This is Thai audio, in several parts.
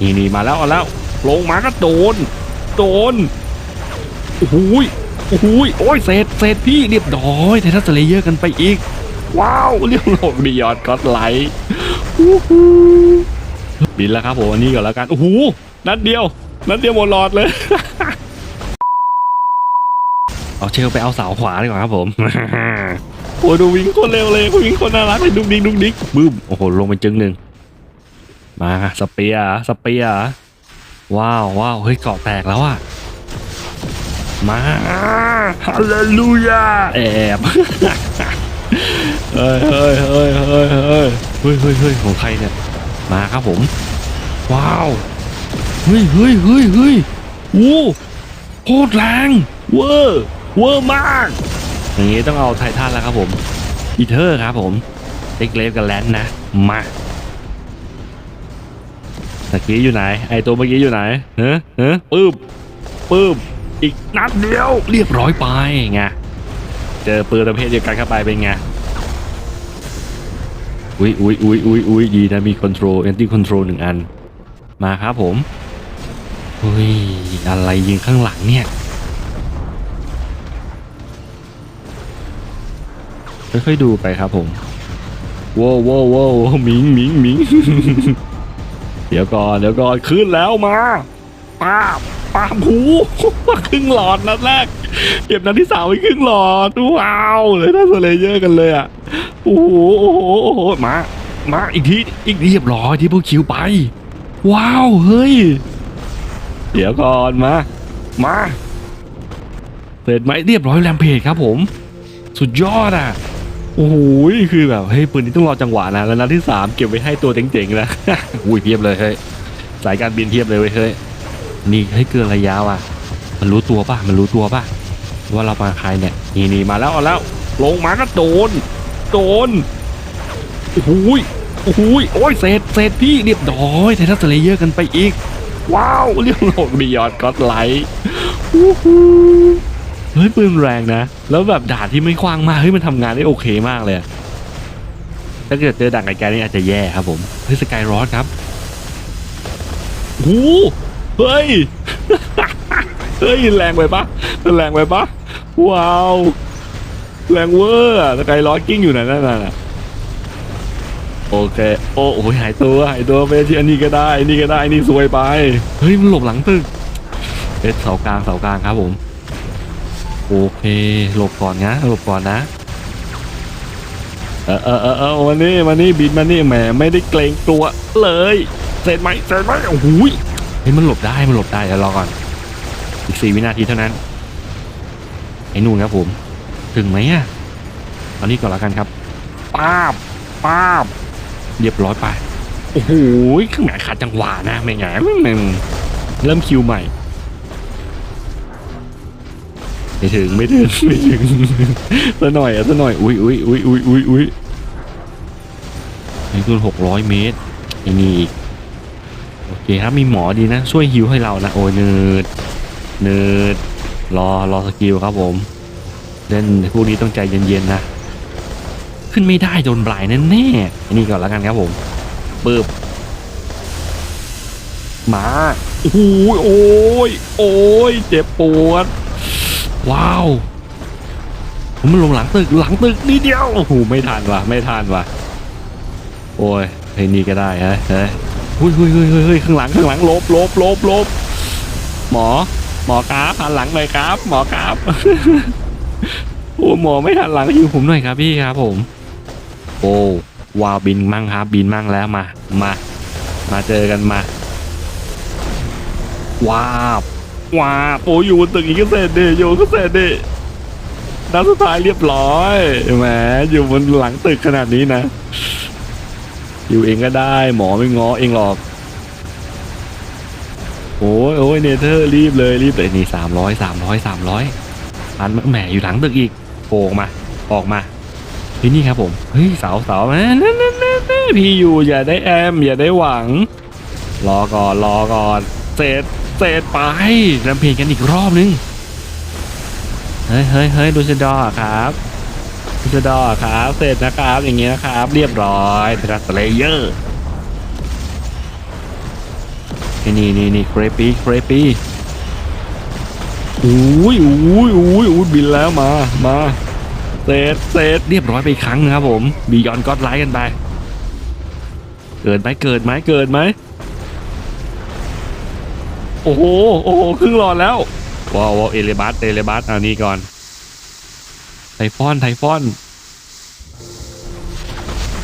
นี่นี่มาแล้วเอาแล้วลงมาก็โดน โดนโอ้โหยโอ้โหยโอ้ยเศษเศษพี่เรียบร้อยไททัสเลเยอร์กันไปอีก ว้าวเรียบร้อยบิยอดก็อดไลท์อู้หูบินแล้วครับผมอันนี้ก่อนแล้วกันโอ้โหนัดเดียว นัดเดียวหมดหลอดเลย เอาเชลไปเอาเสาขวาดีกว่าครับผมโอ้ดูวิ่งคนเร็วเลยวิ่งคนน่ารักเลยดุกดิ๊กดุกดิ๊กบึ้มโอ้โหลงไปจึงหนึ่ง มาสเปียสเปียว้าวว้าวเฮ้ยเกาะแตกแล้วอะมาฮาเลลูยาแอบเฮ้ยเฮ้ยเฮ้ยเฮ้ยเฮ้ยเฮ้ยเฮ้ยของใครเนี่ยมาครับผม ว้าวเฮ้ยเฮ้ยเฮ้ยเฮ้ยโอ้โคตรแรงเวอร์เวอร์มาก อย่างนี้ต้องเอาไททันแล้วครับผมอีเทอร์ครับผมเล็กเล็กกับแลนด์นะมา ตะกี้อยู่ไหน ไอตัวเมื่อกี้อยู่ไหนเฮ้เฮ้ปื้มปื้มอีกนัดเดียวเรียบร้อยไปไงเจอปืนประเภทเดียวกันเข้าไปเป็นไงอุ้ยอุ้ยอุ้ยอุ้ยอุ้ยดีนะมีคอนโทรลแอนตี้คอนโทรลหนึ่งอัน มาครับผมอุ้ยอะไรยิงข้างหลังเนี่ยค่อยๆดูไปครับผมว้าวว้าวว้าวหมิงหมิงหมิง เดี๋ยวก่อนเดี๋ยวก่อนขึ้นแล้วมาป้าป้าหูครึ่งหลอดนัดแรก เก็บนัดที่สามไปครึ่งหลอดว้าวเลยน่าสเลเยอร์กันเลยอะโอ้โหโอ้โหโอ้โหมามาอีกทีอีกเรียบร้อยที่พวกคิวไป ว้าวเฮ้ย เดี๋ยวก่อนมามาเสร็จไหมเรียบร้อยแรมเพจครับผม สุดยอดอะ โอ้โหคือแบบเฮ้ยปืนนี้ต้องรอจังหวะนะแล้วนัดที่สามเก็บไว้ให้ตัวเจ๋งๆนะอุ้ยเพียบเลยเฮ้ยสายการบินเพียบเลยเว้ยเฮ้ยนี่ให้ยเกินระยะว่ะ มันรู้ตัวป่ะมันรู้ตัวป่ะว่าเรามาใครเนี่ยนี่นี่มาแล้วเอาแล้ว ลงมาก็โดน โดนโอ้โหยโอ้โหยโอ้ยเศษเศษพี่เรียบร้อยไททัสเลเยอร์กันไปอีก ว้าวเรียบร้อยบิยอดก็อดไลท์อู้หู เฮ้ยปืนแรงนะ แล้วแบบด่านที่ไม่กว้างมากเฮ้ยมันทำงานได้โอเคมากเลย ถ้าเกิดเจอด่านไกลๆนี่อาจจะแย่ครับผมเฮ้ยสกายรอดครับโอ้เฮ้ย เฮ้ยแรงไปปะแรงไปปะว้าว แรงเวอร์อะสกายรอดกิ้งอยู่ไหนนั่นน่ะโอเค โอ้โหหายตัวหายตัวไปที่อันนี้ก็ได้อันนี้ก็ได้อันนี้สวยไป เฮ้ยมันหลบหลังตึกเอสเสากลางเสากลางครับผม โอเคหลบก่อนนะหลบก่อนนะเออเออเออเออวันนี้วันนี้บินมานี่แหมไม่ได้เกรงตัวเลยเสร็จไหมเสร็จไหมโอ้โหยเฮ้ยมันหลบได้มันหลบได้เดี๋ยวรอก่อน อีกสี่วินาทีเท่านั้นไอ้นู่นครับผมถึงไหมอะเอานี้ก่อนละกันครับป้าบป้าบเรียบร้อยไปโอ้โหข้างไหนขาดจังหวะนะไม่ไงมึงเริ่มคิวใหม่ ไม่ถึงไม่ถึงไม่ถึงซะหน่อยอะซะหน่อยอุ้ยอุ้ยอุ้ยอุ้ยอุ้ยอุ้ยนี่คือหกร้อยเมตรอ้นี่โอเคครับมีหมอดีนะ ช่วยฮิวให้เรานะโอ้ยเนิร์ดเนิร์ดรอรอสกิลครับผมเล่นพวกนี้ต้องใจเย็นๆนะขึ้นไม่ได้โดนบลายแน่แน่นนี้ก่อนแล้วกันครับผมปึ๊บมาโอ้โหโอ้ยโอ้ยเจ็บปวด ว้าวผมมันลงหลังตึกหลังตึกนิดเดียวโอ้โหไม่ทันว่ะไม่ทันว่ะ โอ้ยไอ้นี่ก็ได้ฮะเฮ้ยเฮ้ยเฮ้ยเฮ้ยเฮ้ยข้างหลังข้างหลังลบลบลบลบหมอ หมอครับหันหลังเลยครับ หมอครับโอ้หมอไม่หันหลังอยู่ผมหน่อยครับพี่ครับผม โอ้ว้าวบินมั่งครับ บินมั่งแล้วมา มา มาเจอกันมาว้าว ว้าโอ้อยู่บนตึกอีกก็เสร็จดิอยู่ก็เสร็จดินัดสุดท้ายเรียบร้อยแหมอยู่บนหลังตึกขนาดนี้นะ อยู่เองก็ได้ หมอไม่ง้อเองหรอก โอ้ยโอ้ยเนเธอร์รีบเลยรีบเลยนี่สามร้อยสามร้อยสามร้อยอันแหมอยู่หลังตึกอีกโผล่มา ออกมาที่นี่ครับผม เฮ้ยเสาเสาแม่นั่นนั่นนั่นนั่นพี่อยู่อย่าได้แอม อย่าได้หวัง รอก่อนรอก่อน เสร็จ เสร็จไปรำเพลงกันอีกรอบนึง เฮ้ยเฮ้ยเฮ้ยดูชดอครับดูชดอครับ เสร็จนะครับ อย่างเงี้ยนะครับ เรียบร้อยเป็นสเลเยอร์อ้นี่นี่นี่เครปี้เครปี้อุ้ยอุ้ยอุ้ยอุ้ยบินแล้วมา มาเสร็จเสร็จเรียบร้อยไปอีกครั้งนะครับผมบียอนก็อดไลท์กันไป เกิดไหมเกิดไหมเกิดไหม โอ้โห โอ้โหครึ่งหลอดแล้ว ว้าวว้าเอเลบัสเอเลบัสเอานี่ก่อน ไทฟอน ไทฟอน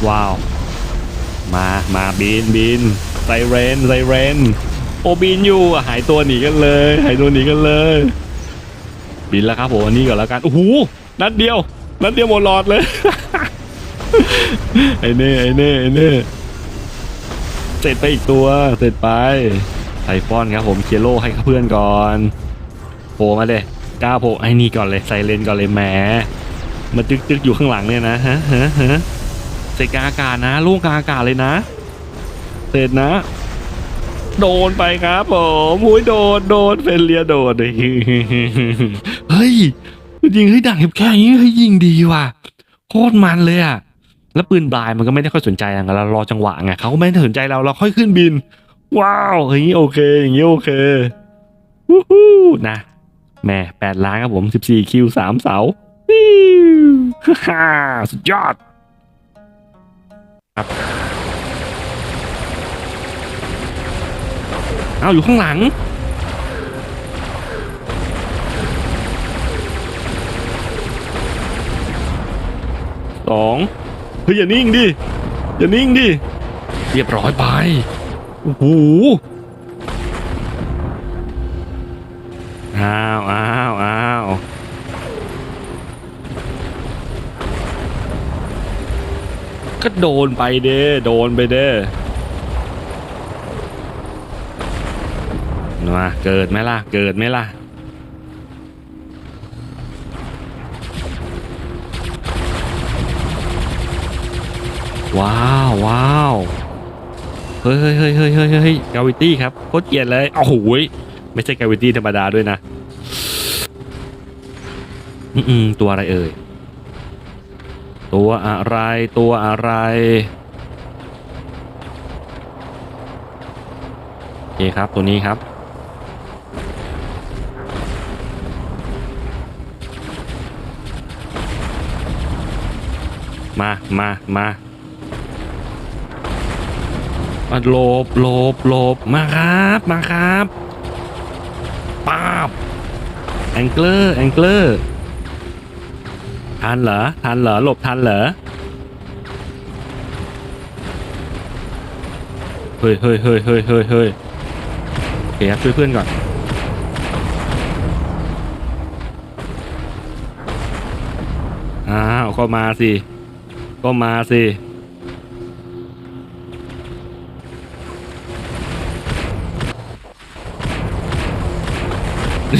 ว้าว มา มาบินบินไซเรนไซเรน โอบินอยู่ หายตัวหนีกันเลย หายตัวหนีกันเลย บินแล้วครับผมอันนี้ก่อนแล้วกัน โอ้โห นัดเดียว นัดเดียวหมดหลอดเลย ไอ้เน่ ไอ้เน่ ไอ้เน่ เสร็จไปอีกตัว เสร็จไป ไทฟอนครับผมเคลียโลให้เพื่อนก่อนโผล่มาเลยกล้าโผล่ไอ้นี่ก่อนเลยไซเลนก่อนเลยแหมมาจึกจึกๆอยู่ข้างหลังเนี่ยนะฮะฮะฮะเสร็จกาอากาศนะลูกกาอากาศเลยนะเสร็จนะ โดนไปครับผมหุยโดนโดนเฟนเลียโดนเฮ้ยยิงให้ดังแค่นี้เฮ้ยยิงดีว่ะโคตรมันเลยอะแล้วปืนบลายมันก็ไม่ได้ค่อยสนใจอย่าเรารอจังหวะไงเขาก็ไม่ได้สนใจเราเราค่อยขึ้นบิน ว้าวอย่างนี้โอเค อย่างนี้โอเควู้ฮู้นะแม่แปดล้านครับผมสิบสี่คิวสามเสาวิวฮ่าสุดยอด ครับเอาอยู่ข้างหลังสองเฮ้ยอย่านิ่งดิ อย่านิ่งดิ เรียบร้อยไป โอ้โหอ้าวอ้าวอ้าวก็โดนไปเด้โดนไปเด้มาเกิดไหมล่ะ เกิดไหมล่ะว้าวว้าว ฮ้ยเฮ้ยเฮ้ยเฮ้ยเฮ้ยเฮ้ยกาวิตี้ครับโคตรเกลียดเลยโอ้โหยไม่ใช่กาวิตี้ธรรมดาด้วยนะอืมตัวอะไรเอ่ยตัวอะไรตัวอะไรโอเคครับตัวนี้ครับมา มา มา อะหลบหลบหลบมาครับมาครับป้าบแองเกอร์แองเกอร์ทันเหรอทันเหรอหลบทันเหรอเฮ้ยเฮ้ยเฮ้ยเฮ้ยเฮ้ยเฮ้ยโอเคครับช่วยเพื่อนก่อนอ้าวก็มาสิก็มาสิ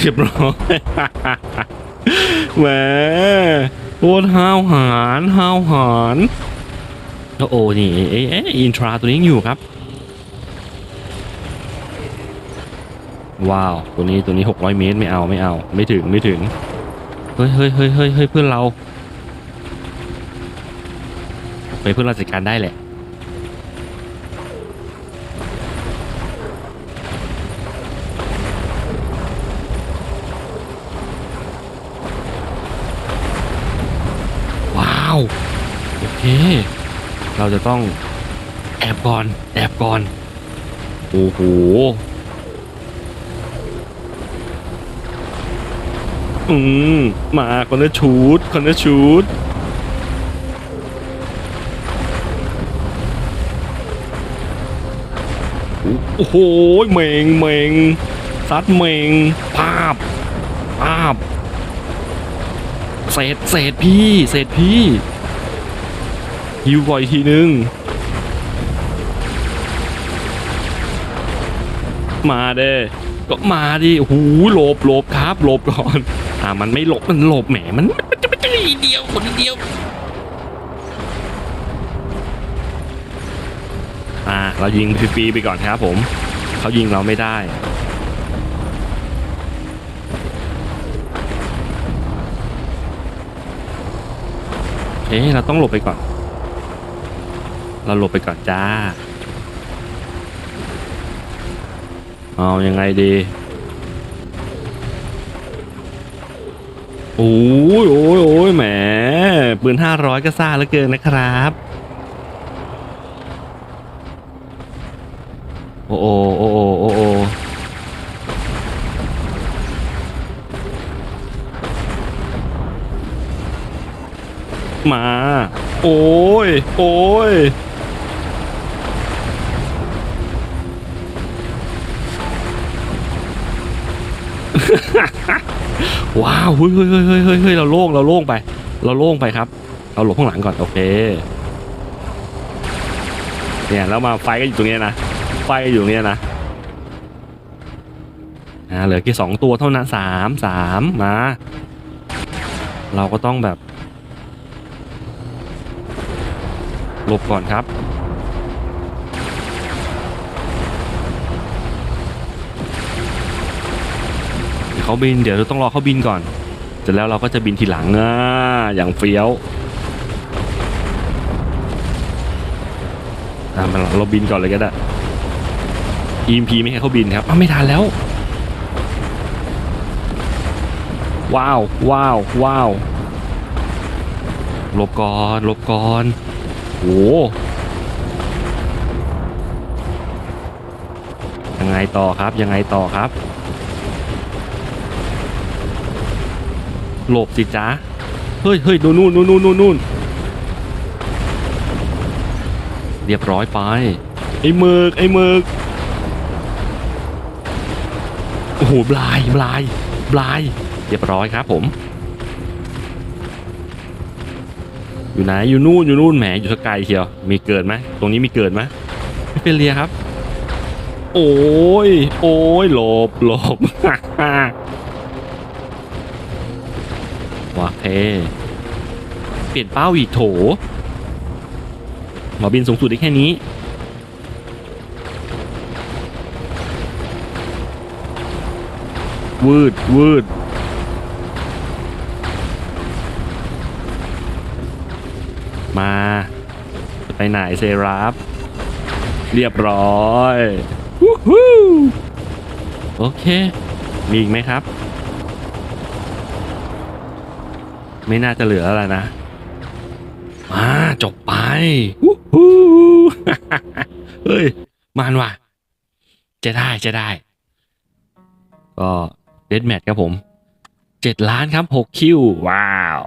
เรียบร้อยแหมโคตรห้าวหาญห้าวหาญแล้วโอ้นี่เอ๊ะอินทราตัวนี้ยังอยู่ครับ ว้าว ตัวนี้ตัวนี้ 600 เมตรไม่เอาไม่เอา ไม่ถึงไม่ถึง เฮ้ยเฮ้ยเฮ้ยเฮ้ยเพื่อนเรา ไปเพื่อนเราจัดการได้แหละ เราจะต้องแอบก่อน แอบก่อน โอ้โหอืมมาคอนเนชูดคอนเนชูดโอ้โหเม่งเม่งซัดเม่งภาพภาพเศษเศษพี่เศษพี่ ฮิวก่อนอีกทีนึง มาเด้ก็มาดิโอ้โหลบหลบครับหลบก่อน อ่ามันไม่หลบมันหลบแหมมันมันจะมันจะนิดเดียวคนเดียว อ่า เรายิงฟรีไปก่อนครับผม เขายิงเราไม่ได้เอ๊ะเราต้องหลบไปก่อน เราหลบไปก่อนจ้า เอายังไงดีโอ้ยโอ้ยโอ้ยแหมปืนห้าร้อยก็ซ่าเหลือเกินนะครับ โอ้โอโอ้โอโอ้โอมา โอ้ย โอ้ย ว้าวเฮ้ยเฮ้ยเฮ้ยเฮ้ยเราโล่งเราโล่งไป เราโล่งไปครับ เราหลบข้างหลังก่อนโอเคเนี่ยแล้วมาไฟก็อยู่ตรงนี้นะไฟก็อยู่ตรงนี้นะอ่าเหลือแค่สองตัวเท่านั้นสามสามมาเราก็ต้องแบบหลบก่อนครับ เขาบิน เดี๋ยวเราต้องรอเขาบินก่อน เสร็จแล้วเราก็จะบินทีหลังอ่าอย่างเฟี้ยวอ่ามันเราบินก่อนเลยก็ได้ EMP ไม่ให้เขาบินครับอ้าไม่ทันแล้ว ว้าวว้าวว้าวหลบก่อนหลบก่อนโหยังไงต่อครับยังไงต่อครับ หลบสิจ๊ะเฮ้ยเฮ้ยดูนู่นนู่นนู่นนู่นนู่นเรียบร้อยไป ไอ้มึกไอ้มึกโอ้โหบลายบลายบลายเรียบร้อยครับผม อยู่ไหนอยู่นู่นอยู่นู่นแหมอยู่สกายเชียวมีเกิดไหมตรงนี้มีเกิดไหมไม่เป็นเรียครับ โอ้ยโอ้ยหลบหลบ ว้าเพเปลี่ยนเป้าอีกโถหมอบินสูงสุดได้แค่นี้ วืด วืดมาไปไหนเซราฟเรียบร้อย โอเค มีอีกไหมครับ ไม่น่าจะเหลืออะไรนะ มาจบไปวู้ฮู้เฮ้ย มันว่ะ จะได้จะได้ ก็เดดแมทครับผม เจ็ดล้านครับหกคิว ว้าว